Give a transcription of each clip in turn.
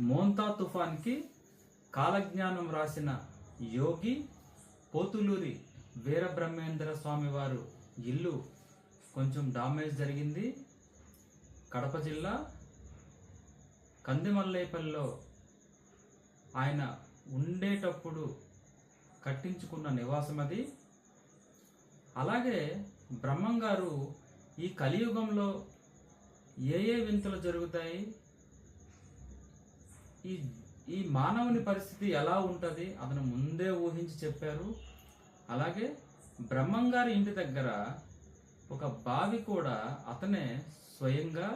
మోంతా తుఫాన్కి కాలజ్ఞానం రాసిన యోగి పోతులూరి వీరబ్రహ్మేంద్ర స్వామి వారు ఇల్లు కొంచెం డామేజ్ జరిగింది. కడప జిల్లా కందిమల్లేపల్లిలో ఆయన ఉండేటప్పుడు కట్టించుకున్న నివాసం అది. అలాగే బ్రహ్మం గారు ఈ కలియుగంలో ఏ ఏ వింతలు జరుగుతాయి? ఈ ఈ మానవుని పరిస్థితి ఎలా ఉంటుంది అతను ముందే ఊహించి చెప్పారు. అలాగే బ్రహ్మంగారి ఇంటి దగ్గర ఒక బావి కూడా అతనే స్వయంగా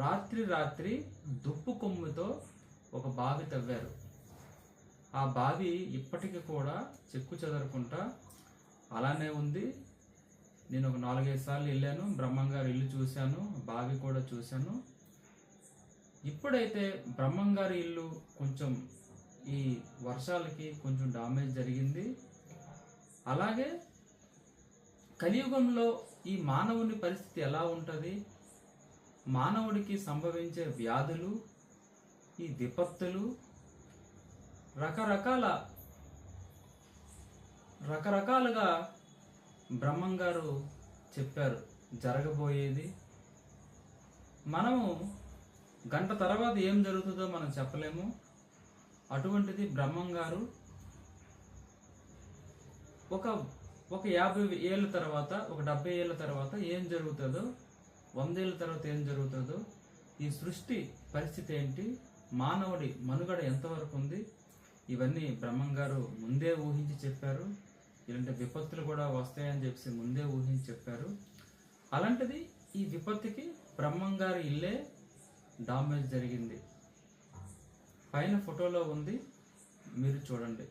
రాత్రి రాత్రి దుప్పు కొమ్ముతో ఒక బావి తవ్వారు. ఆ బావి ఇప్పటికీ కూడా చెక్కు చెదరకుండా అలానే ఉంది. నేను ఒక నాలుగైదు సార్లు వెళ్ళాను బ్రహ్మంగారి ఇల్లు చూశాను బావి కూడా చూశాను. ఇప్పుడైతే బ్రహ్మంగారి ఇల్లు కొంచెం ఈ వర్షాలకి కొంచెం డామేజ్ జరిగింది. అలాగే కలియుగంలో ఈ మానవుని పరిస్థితి ఎలా ఉంటుంది? మానవుడికి సంభవించే వ్యాధులు ఈ విపత్తులు రకరకాల రకరకాలుగా బ్రహ్మంగారు చెప్పారు. జరగబోయేది. మనము గంట తర్వాత ఏం జరుగుతుందో మనం చెప్పలేము. అటువంటిది బ్రహ్మం గారు ఒక ఒక యాభై ఏళ్ళ తర్వాత ఒక డెబ్బై ఏళ్ళ తర్వాత ఏం జరుగుతుందో వందేళ్ళ తర్వాత ఏం జరుగుతుందో ఈ సృష్టి పరిస్థితి ఏంటి మానవుడి మనుగడ ఎంతవరకు ఉంది ఇవన్నీ బ్రహ్మం గారు ముందే ఊహించి చెప్పారు. ఇలాంటి విపత్తులు కూడా వస్తాయని చెప్పి ముందే ఊహించి చెప్పారు. అలాంటిది ఈ విపత్తుకి బ్రహ్మం గారి ఇల్లే డామేజ్ జరిగింది. పైన ఫోటోలో ఉంది. మీరు చూడండి.